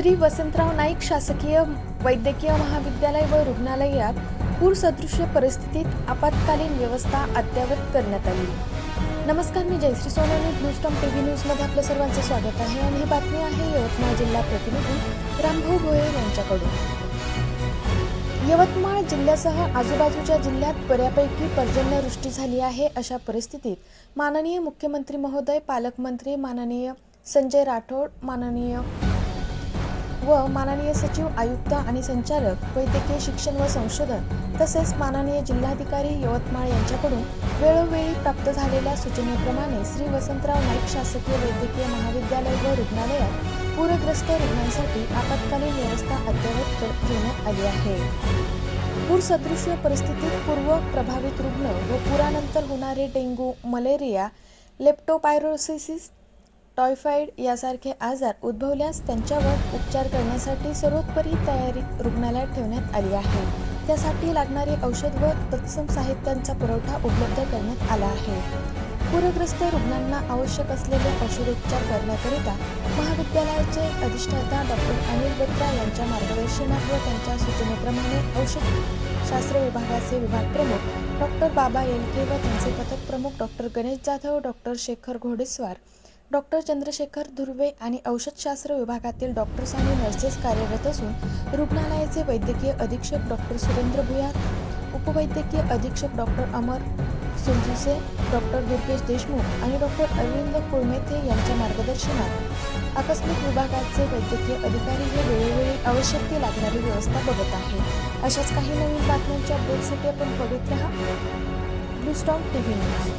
श्री वसंतराव नाईक शासकीय वैद्यकीय महाविद्यालय व रुग्णालयात पूरसदृश्य परिस्थितीत आपत्कालीन व्यवस्था अद्ययावत करण्यात आली. नमस्कार मी जयश्री सोनवणे ब्लूस्टॉम टी व्ही न्यूजमध्ये आपलं सर्वांचं स्वागत आहे आणि ही बातमी आहे यवतमाळ जिल्हा प्रतिनिधी रामभाऊ भोये यांच्याकडून. यवतमाळ जिल्ह्यासह आजूबाजूच्या जिल्ह्यात बऱ्यापैकी पर्जन्यवृष्टी झाली आहे अशा परिस्थितीत माननीय मुख्यमंत्री महोदय पालकमंत्री माननीय संजय राठोड माननीय व माननीय सचिव आयुक्त आणि संचालक वैद्यकीय शिक्षण व संशोधन तसेच माननीय जिल्हाधिकारी यवतमाळ यांच्याकडून वेळोवेळी प्राप्त झालेल्या सूचनेप्रमाणे श्री वसंतराव नाईक शासकीय वैद्यकीय महाविद्यालय व रुग्णालयात पूरग्रस्त रुग्णांसाठी आपत्कालीन व्यवस्था अद्ययावत कर- करण्यात आली आहे. पूरसदृश्य परिस्थितीत पूर्व प्रभावित रुग्ण व पुरानंतर होणारे डेंग्यू मलेरिया लेप्टोपायरोसिस टॉयफाईड यासारखे आजार उद्भवल्यास त्यांच्यावर उपचार करण्यासाठी सर्वोत्परी तयारी रुग्णालयात ठेवण्यात आली आहे. त्यासाठी लागणारे औषध व तत्सम साहित्यांचा पुरवठा उपलब्ध करण्यात आला आहे. पूरग्रस्त रुग्णांना आवश्यक असलेले औषधोपचार करण्याकरिता महाविद्यालयाचे अधिष्ठाता डॉक्टर अनिल बत्रा यांच्या मार्गदर्शनात व त्यांच्या सूचनेप्रमाणे औषध शास्त्र विभागाचे विभाग प्रमुख डॉक्टर बाबा येलके व त्यांचे पथक प्रमुख doctor Ganesh Jadhav doctor Shekhar Ghodeswar doctor Chandrashekhar Dhurve आणि औषधशास्त्र विभागातील डॉक्टर्स आणि नर्सेस कार्यरत असून रुग्णालयाचे वैद्यकीय अधीक्षक डॉक्टर सुरेंद्र भुयार उपवैद्यकीय अधीक्षक डॉक्टर अमर सुरजुसे डॉक्टर दुर्गेश देशमुख आणि डॉक्टर अरविंद कुळमेथे यांच्या मार्गदर्शनात आकस्मिक विभागाचे वैद्यकीय अधिकारी हे वेळोवेळी आवश्यक ती लागणारी व्यवस्था बघत आहे अशाच काही नवीन बातम्यांच्या अपडेटसाठी आपण बघत राहा. Blue Stock T V News.